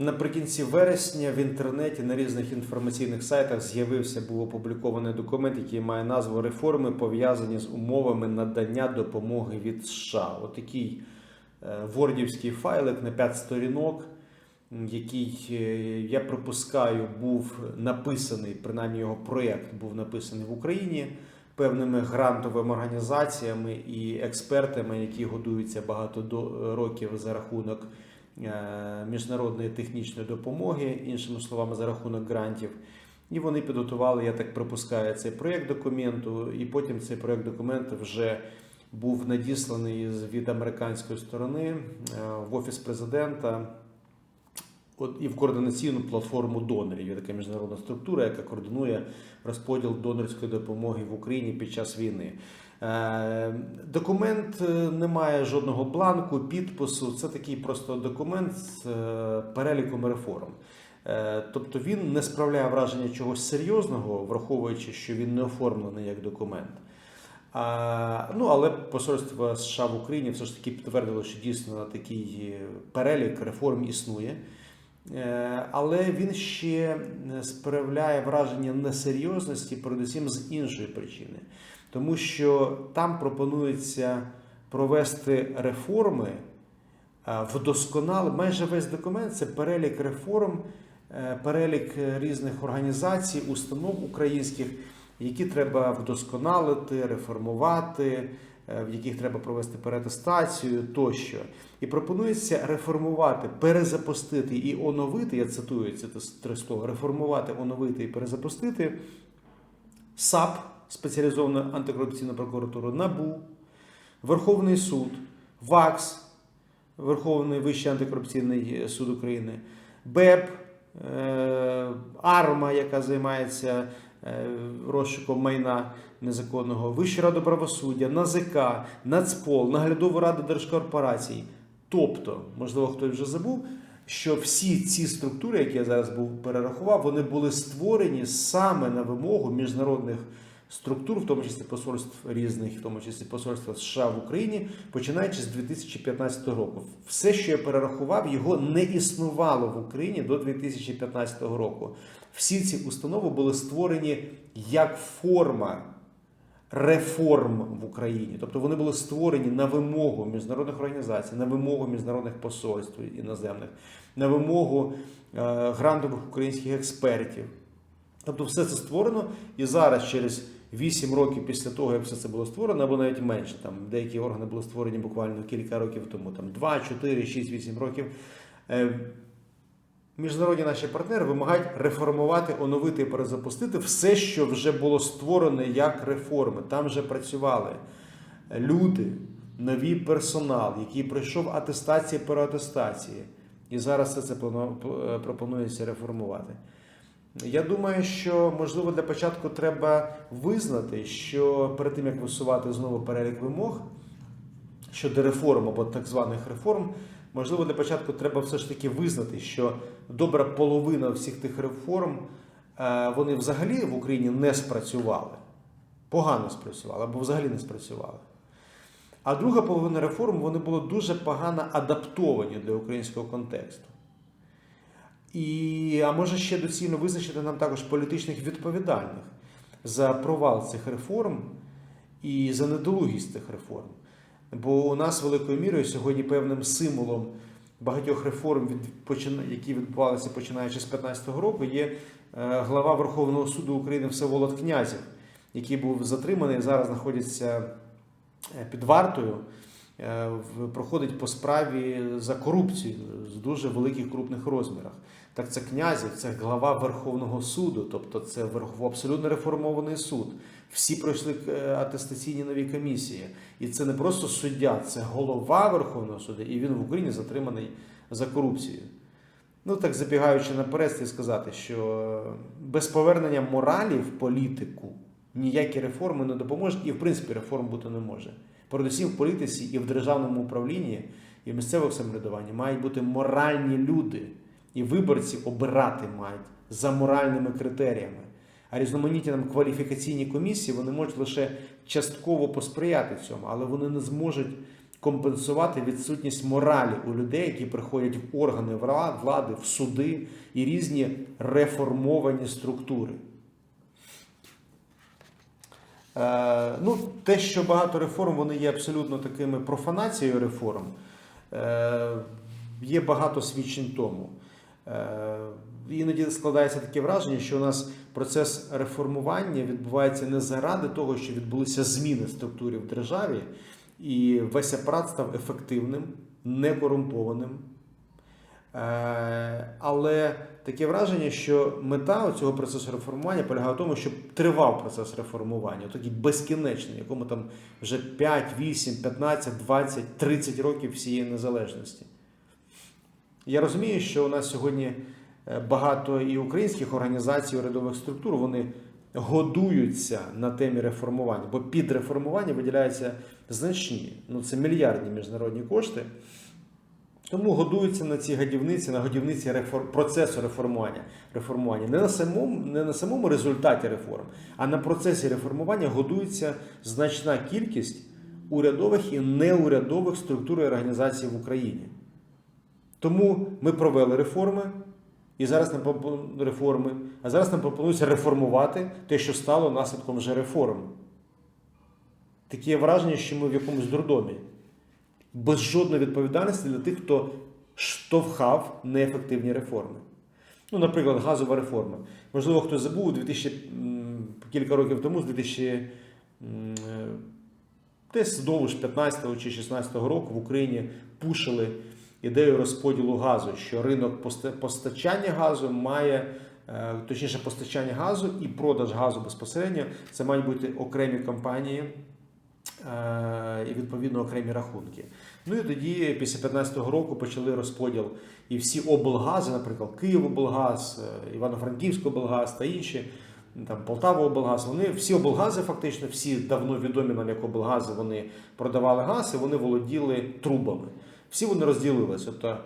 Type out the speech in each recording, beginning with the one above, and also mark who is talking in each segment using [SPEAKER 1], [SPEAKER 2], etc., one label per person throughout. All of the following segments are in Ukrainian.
[SPEAKER 1] Наприкінці вересня в інтернеті на різних інформаційних сайтах з'явився був опублікований документ, який має назву Реформи пов'язані з умовами надання допомоги від США. Отакий е, вордівський файлик на 5 сторінок, який, е, я припускаю, був написаний, принаймні його проєкт був написаний в Україні певними грантовими організаціями і експертами, які годуються багато до- років за рахунок міжнародної технічної допомоги, іншими словами, за рахунок грантів. І вони підготували, я так припускаю, цей проєкт документу, і потім цей проєкт документу вже був надісланий від американської сторони е, в офіс президента. І в координаційну платформу донорів така міжнародна структура, яка координує розподіл донорської допомоги в Україні під час війни. Е, Документ е, не має жодного бланку, підпису. Це такий просто документ з е, переліком реформ. Тобто він не справляє враження чогось серйозного, враховуючи, що він не оформлений як документ. А, ну, але посольство США в Україні все ж таки підтвердило, що дійсно такий перелік реформ існує. Але він ще справляє враження несерйозності, передусім з іншої причини. Тому що там пропонується провести реформи е. Майже весь документ це перелік реформ, е, перелік е, різних організацій, установ українських, які треба вдосконалити, реформувати, е, в яких треба провести перетестацію тощо. І пропонується реформувати, перезапустити і оновити. Я цитую ці три слова: реформувати, оновити і перезапустити САП, спеціалізовану антикорупційну прокуратуру, НАБУ, Верховний суд, ВАКС, Верховний Вищий антикорупційний суд України, БЕП, е, АРМА, яка займається е, розшуком майна незаконного, Вища рада правосуддя, НАЗК, Нацпол, Наглядова рада держкорпорацій. Тобто, можливо, хтось вже забув, що всі ці структури, які я зараз був перерахував, вони були створені саме на вимогу міжнародних структур, в тому числі посольств різних, в тому числі посольства США в Україні, починаючи з 2015 року. Все, що я перерахував, його не існувало в Україні до 2015 року. Всі ці установи були створені як форма реформ в Україні. Тобто вони були створені на вимогу міжнародних організацій, на вимогу міжнародних посольств іноземних, на вимогу е, грантових українських експертів. Тобто все це створено і зараз, через 8 років після того, як все це було створено, або навіть менше, там деякі органи були створені буквально кілька років тому, там 2, 4, 6, 8 років. е, Міжнародні наші партнери вимагають реформувати, оновити і перезапустити все, що вже було створено як реформи. Там вже працювали люди, новий персонал, який пройшов атестації переатестації. І зараз все це пропонується реформувати. Я думаю, що можливо для початку треба визнати, що перед тим як висувати знову перелік вимог щодо реформ або так званих реформ, можливо, для початку треба все ж таки визнати, що добра половина всіх тих реформ е, вони взагалі в Україні не спрацювали, погано спрацювали або взагалі не спрацювали. А друга половина реформ вони були дуже погано адаптовані для українського контексту. І, а може ще доцільно визначити нам також політичних відповідальних за провал цих реформ і за недолугість цих реформ. Бо у нас великою мірою сьогодні певним символом багатьох реформ, які відбувалися починаючи з 2015 року, є е, глава Верховного суду України Всеволод Князів, який був затриманий зараз знаходиться е, під вартою. Е, Проходить по справі за корупцію з дуже великих крупних розмірах. Так це князів, це глава Верховного суду, тобто це абсолютно реформований суд. Всі пройшли е, атестаційні нові комісії. І це не просто суддя, це голова Верховного суду, і він в Україні затриманий за корупцію. Ну так забігаючи наперед, сказати, що без повернення моралі в політику ніякі реформи не допоможуть, і в принципі реформ бути не може. Передусім в політиці і в державному управлінні, і в місцевому самоврядуванні мають бути моральні люди, і виборці обирати мають за моральними критеріями. А різноманітні нам кваліфікаційні комісії вони можуть лише частково посприяти цьому, але вони не зможуть компенсувати відсутність моралі у людей, які приходять в органи влади, в суди і різні реформовані структури. Е, ну, те, що багато реформ, вони є абсолютно такими профанацією реформ. Е, є багато свідчень тому. Е, іноді складається таке враження, що у нас процес реформування відбувається не заради того, що відбулися зміни в структурі в державі, і весь апарат став ефективним, некорумпованим. Але таке враження, що мета цього процесу реформування полягає в тому, щоб тривав процес реформування, такий безкінечний, якому там вже 5, 8, 15, 20, 30 років всієї незалежності. Я розумію, що у нас сьогодні е, багато і українських організацій, урядових структур, вони годуються на темі реформування, бо під реформування виділяються значні, ну це мільярдні міжнародні кошти. Тому годуються на ці годівниці, на годівниці реформ, процесу реформування. реформування. Не, на самому, не на самому результаті реформ, а на процесі реформування годується значна кількість урядових і неурядових структур і організацій в Україні. Тому ми провели реформи, і зараз нам реформи, а зараз нам пропонується реформувати те, що стало наслідком вже реформ. Таке враження, що ми в якомусь дурдомі. Без жодної відповідальності для тих, хто штовхав неефективні реформи. Ну, наприклад, газова реформа. Можливо, хтось забув 2000, кілька років тому, з 2000, м, е, десь вдовж 15 чи 16 року в Україні пушили ідею розподілу газу, що ринок постачання газу має, е, точніше, постачання газу і продаж газу безпосередньо, це мають бути окремі компанії. Е, І відповідно окремі рахунки. Ну і тоді, після 15-го року, почали розподіл і всі облгази, наприклад, Київоблгаз, е, Івано-Франківський облгаз та інші, там Полтава облгаз. Вони всі облгази, фактично, всі давно відомі нам як облгази, вони продавали газ і вони володіли трубами. Всі вони розділилися. Тобто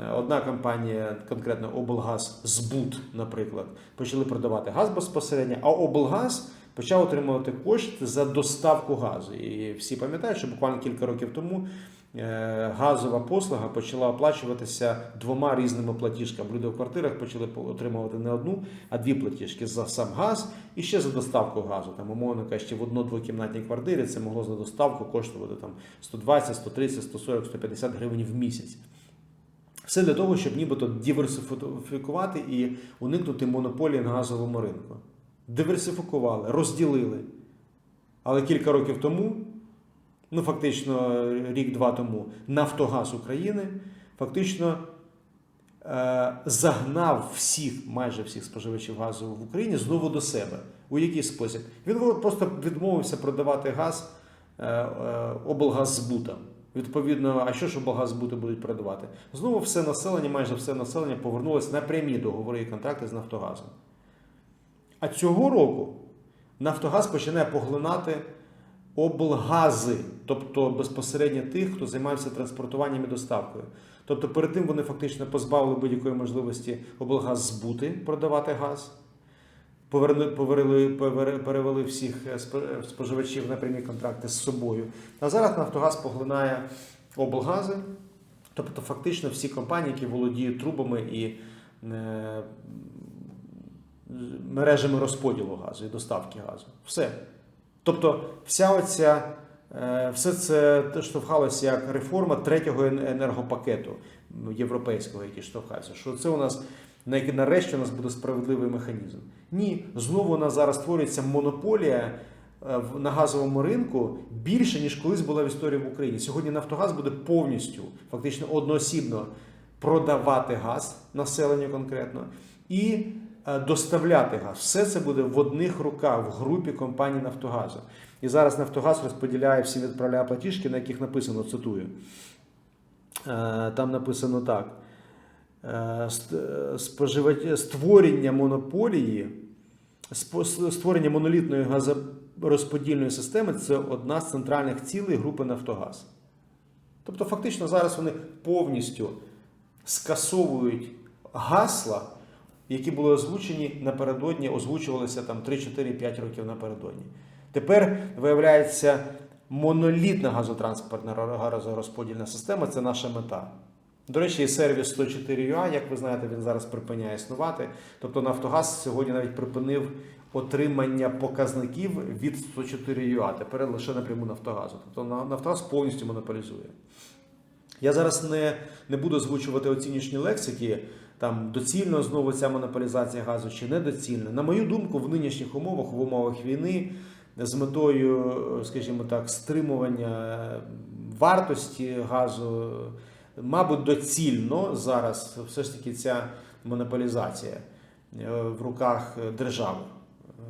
[SPEAKER 1] е, одна компанія, конкретно облгаз Збут, наприклад, почали продавати газ безпосередньо, а облгаз почав отримувати кошти за доставку газу. І всі пам'ятають, що буквально кілька років тому е, газова послуга почала оплачуватися двома різними платіжками. Люди в квартирах почали отримувати не одну, а дві платіжки за сам газ і ще за доставку газу. Там, умовно кажучи, в одно-двокімнатній квартирі це могло за доставку коштувати там 120, 130, 140, 150 гривень в місяць. Все для того, щоб нібито диверсифікувати і уникнути монополії на газовому ринку. Диверсифікували, розділили. Але кілька років тому, ну фактично рік-два тому, Нафтогаз України фактично е, загнав всіх, майже всіх споживачів газу в Україні знову до себе. У який спосіб? Він просто відмовився продавати газ е, е, облгаззбутам. Відповідно, а що ж облгаззбути будуть продавати? Знову все населення, майже все населення повернулося на прямі договори і контракти з Нафтогазом. А цього року Нафтогаз починає поглинати облгази, тобто безпосередньо тих, хто займався транспортуванням і доставкою. Тобто перед тим вони фактично позбавили будь-якої можливості облгаз збути, продавати газ, повернули, поверили, перевели всіх е, споживачів на прямі контракти з собою. А зараз Нафтогаз поглинає облгази, тобто фактично всі компанії, які володіють трубами і е, мережами розподілу газу і доставки газу. Все. Тобто, вся оця, е, все це штовхалося як реформа третього енергопакету європейського, який штовхається. Що це у нас нарешті у нас буде справедливий механізм. Ні, знову у нас зараз створюється монополія е, на газовому ринку більше, ніж колись була в історії в Україні. Сьогодні Нафтогаз буде повністю, фактично одноосібно продавати газ населенню конкретно і доставляти газ. Все це буде в одних руках в групі компаній Нафтогазу. І зараз Нафтогаз розподіляє всі відправляє платіжки, на яких написано, цитую. Е, Там написано так. Е, е, Створення монополії, створення монолітної газорозподільної системи це одна з центральних цілей групи Нафтогаз. Тобто, фактично, зараз вони повністю скасовують гасла, які були озвучені напередодні, озвучувалися там 3-4-5 років напередодні. Тепер виявляється монолітна газотранспортна газорозподільна система це наша мета. До речі, і сервіс 104UA, як ви знаєте, він зараз припиняє існувати. Тобто Нафтогаз сьогодні навіть припинив отримання показників від 104UA. Тепер лише напряму Нафтогазу. Тобто Нафтогаз повністю монополізує. Я зараз не, не буду озвучувати оціночні лексики, там доцільно знову ця монополізація газу чи недоцільно. На мою думку, в нинішніх умовах, в умовах війни, з метою, скажімо так, стримування вартості газу, мабуть, доцільно зараз все ж таки ця монополізація е, в руках держави е,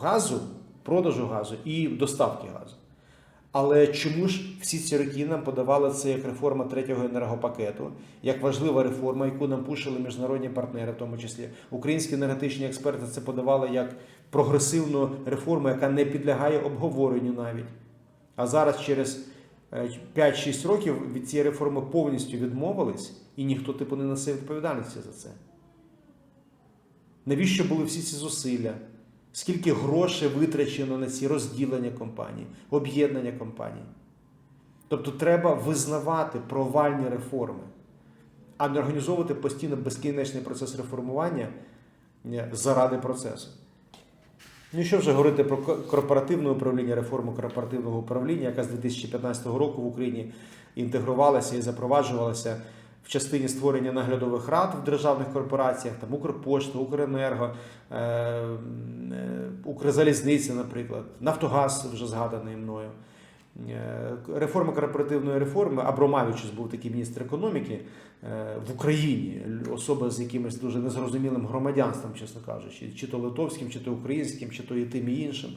[SPEAKER 1] газу, продажу газу і доставки газу. Але чому ж всі ці роки нам подавали це як реформа третього енергопакету, як важлива реформа, яку нам пушили міжнародні партнери, в тому числі українські енергетичні експерти це подавали як прогресивну реформу, яка не підлягає обговоренню навіть. А зараз через е, 5-6 років від цієї реформи повністю відмовились, і ніхто типу не несе відповідальності за це. Навіщо були всі ці зусилля? Скільки грошей витрачено на ці розділення компаній, об'єднання компаній? Тобто треба визнавати провальні реформи, а не організовувати постійно безкінечний процес реформування е, заради процесу. Ну що вже говорити про корпоративне управління, реформу корпоративного управління, яка з 2015 року в Україні інтегрувалася і запроваджувалася в частині створення наглядових рад в державних корпораціях, там Укрпошта, Укренерго, е, е, Укрзалізниця, наприклад, Нафтогаз вже згаданий мною. Е, Реформа корпоративної реформи, Абромавічус був такий міністр економіки в Україні, особа з якимось дуже незрозумілим громадянством, чесно кажучи, чи то литовським, чи то українським, чи то і тим і іншим.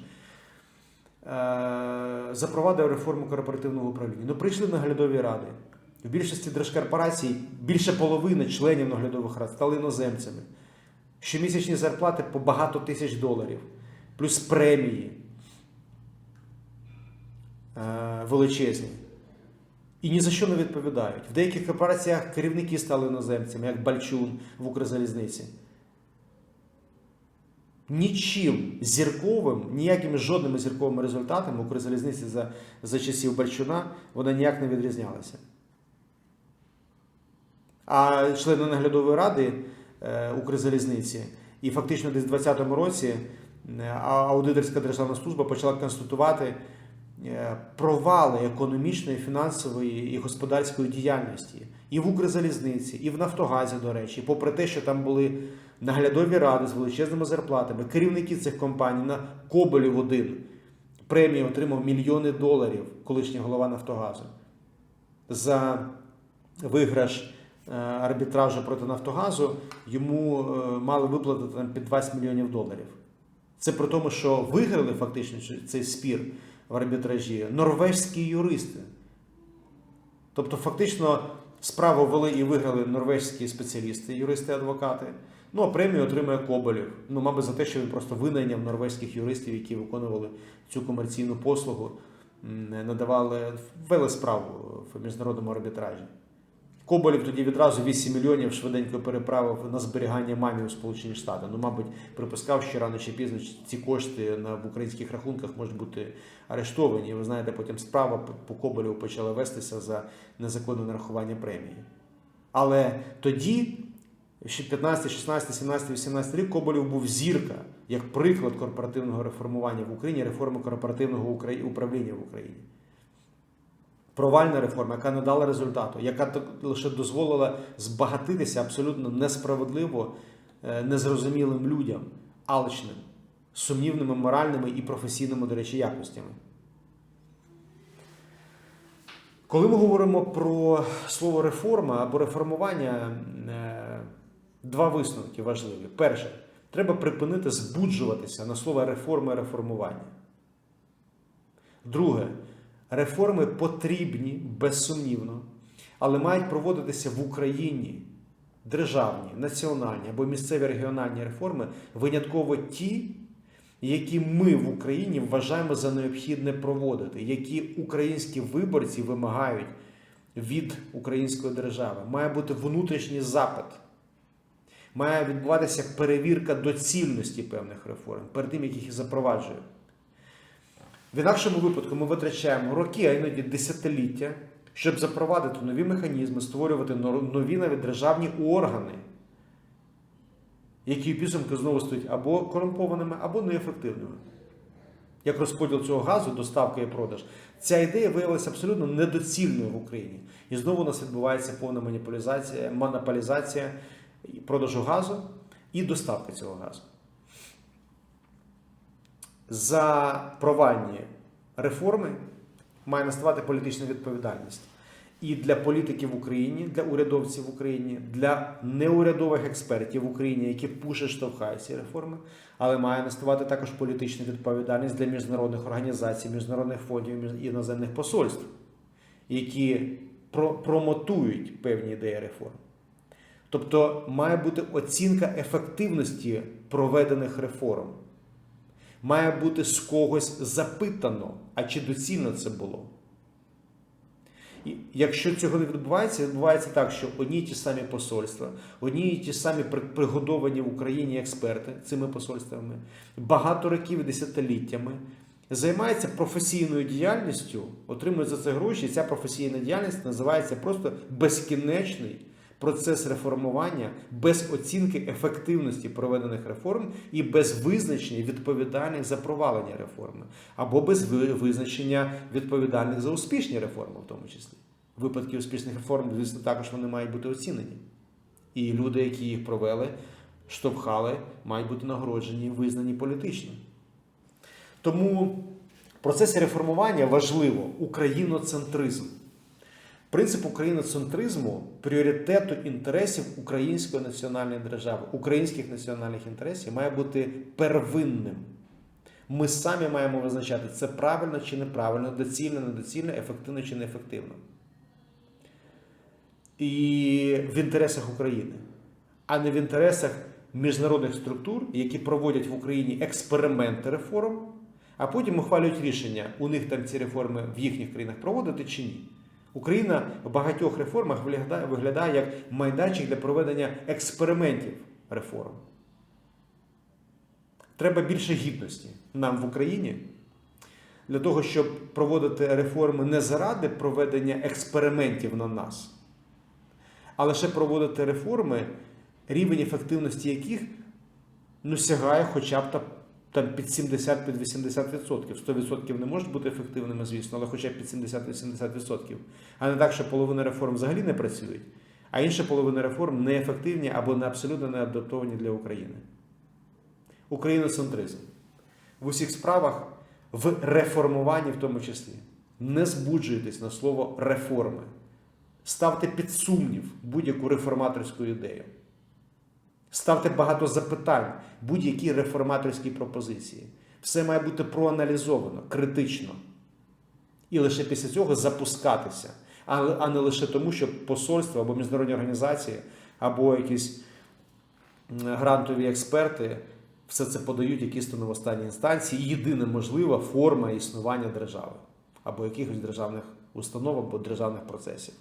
[SPEAKER 1] Запровадив реформу корпоративного управління. Ну, прийшли наглядові ради. В більшості держкорпорацій більше половини членів наглядових рад стали іноземцями. Щомісячні зарплати по багато тисяч доларів, плюс премії е, величезні. І ні за що не відповідають. В деяких корпораціях керівники стали іноземцями, як Бальчун в Укрзалізниці. Нічим зірковим, ніякими жодними зірковими результатами Укрзалізниці за, за часів Бальчуна вона ніяк не відрізнялася. А члени наглядової ради е, Укрзалізниці, і фактично десь у 2020 році е, аудиторська державна служба почала констатувати е, провали економічної, фінансової і господарської діяльності. І в Укрзалізниці, і в Нафтогазі, до речі, попри те, що там були наглядові ради з величезними зарплатами, керівники цих компаній на Коболів один премію отримав мільйони доларів, колишній голова Нафтогазу, за виграш арбітражу проти Нафтогазу йому е, мали виплатити там під 20 мільйонів доларів. Це при тому, що виграли фактично цей спір в арбітражі норвезькі юристи. Тобто, фактично, справу вели і виграли норвезькі спеціалісти, юристи-адвокати. Ну, а премію отримує Коболєв. Ну, мабуть, за те, що він просто винайняв норвезьких юристів, які виконували цю комерційну послугу, надавали, вели справу в міжнародному арбітражі. Коболєв тоді відразу 8 мільйонів швиденько переправив на зберігання мамі у Сполучені Штати. Ну, мабуть, припускав, що рано чи пізно ці кошти на в українських рахунках можуть бути арештовані. Ви знаєте, потім справа по- по Коболєву почала вестися за незаконне нарахування премії. Але тоді, ще 15, 16, 17, 18 рік, Коболєв був зірка як приклад корпоративного реформування в Україні, реформи корпоративного управління в Україні. Провальна реформа, яка не дала результату, яка лише дозволила збагатитися абсолютно несправедливо е, незрозумілим людям, алчним, сумнівними моральними і професійними, до речі, якостями. Коли ми говоримо про слово реформа або реформування, е, два висновки важливі. Перше, треба припинити збуджуватися на слово реформа і реформування. Друге, реформи потрібні, безсумнівно, але мають проводитися в Україні державні, національні або місцеві регіональні реформи, винятково ті, які ми в Україні вважаємо за необхідне проводити, які українські виборці вимагають від української держави. Має бути внутрішній запит. Має відбуватися перевірка доцільності певних реформ перед тим, як їх запроваджують. В інакшому випадку ми витрачаємо роки, а іноді десятиліття, щоб запровадити нові механізми, створювати нові навіть державні органи, які в підсумку знову стають або корумпованими, або неефективними. Як розподіл цього газу, доставка і продаж. Ця ідея виявилася абсолютно недоцільною в Україні. І знову у нас відбувається повна монополізація продажу газу і доставки цього газу. За провальні реформи має наставати політична відповідальність. І для політиків в Україні, для урядовців в Україні, для неурядових експертів в Україні, які пуше штовхають ці реформи, але має наставати також політична відповідальність для міжнародних організацій, міжнародних фондів іноземних посольств, які промотують певні ідеї реформ. Тобто має бути оцінка ефективності проведених реформ. Має бути з когось запитано, а чи доцільно це було. І якщо цього не відбувається, відбувається так, що одні й ті самі посольства, одні й ті самі пригодовані в Україні експерти цими посольствами, багато років і десятиліттями займаються професійною діяльністю, отримують за це гроші. І ця професійна діяльність називається просто безкінечний процес реформування без оцінки ефективності проведених реформ і без визначення відповідальних за провалення реформи, або без визначення відповідальних за успішні реформи, в тому числі. Випадки успішних реформ, звісно, також вони мають бути оцінені. І люди, які їх провели, штовхали, мають бути нагороджені визнані політично. Тому в процесі реформування важливо україноцентризм. Принцип україноцентризму пріоритету інтересів української національної держави, українських національних інтересів має бути первинним. Ми самі маємо визначати, це правильно чи неправильно, доцільно, недоцільно, ефективно чи неефективно. І в інтересах України, а не в інтересах міжнародних структур, які проводять в Україні експерименти реформ, а потім ухвалюють рішення, у них там ці реформи в їхніх країнах проводити чи ні. Україна в багатьох реформах виглядає, виглядає як майданчик для проведення експериментів реформ. Треба більше гідності нам в Україні для того, щоб проводити реформи не заради проведення експериментів на нас, а лише проводити реформи, рівень ефективності яких ну, сягає хоча б там під 70 під 80%. 100% не можуть бути ефективними, звісно, але хоча б під 70-80%. А не так, що половина реформ взагалі не працюють, а інша половина реформ неефективні або не абсолютно не адаптовані для України. Україноцентризм. В усіх справах, в реформуванні в тому числі. Не збуджуйтесь на слово реформи. Ставте під сумнів будь-яку реформаторську ідею. Ставте багато запитань будь-якій реформаторській пропозиції. Все має бути проаналізовано, критично. І лише після цього запускатися. А не лише тому, що посольство або міжнародні організації, або якісь грантові експерти все це подають як істину в останній інстанції. Єдина можлива форма існування держави або якихось державних установ або державних процесів.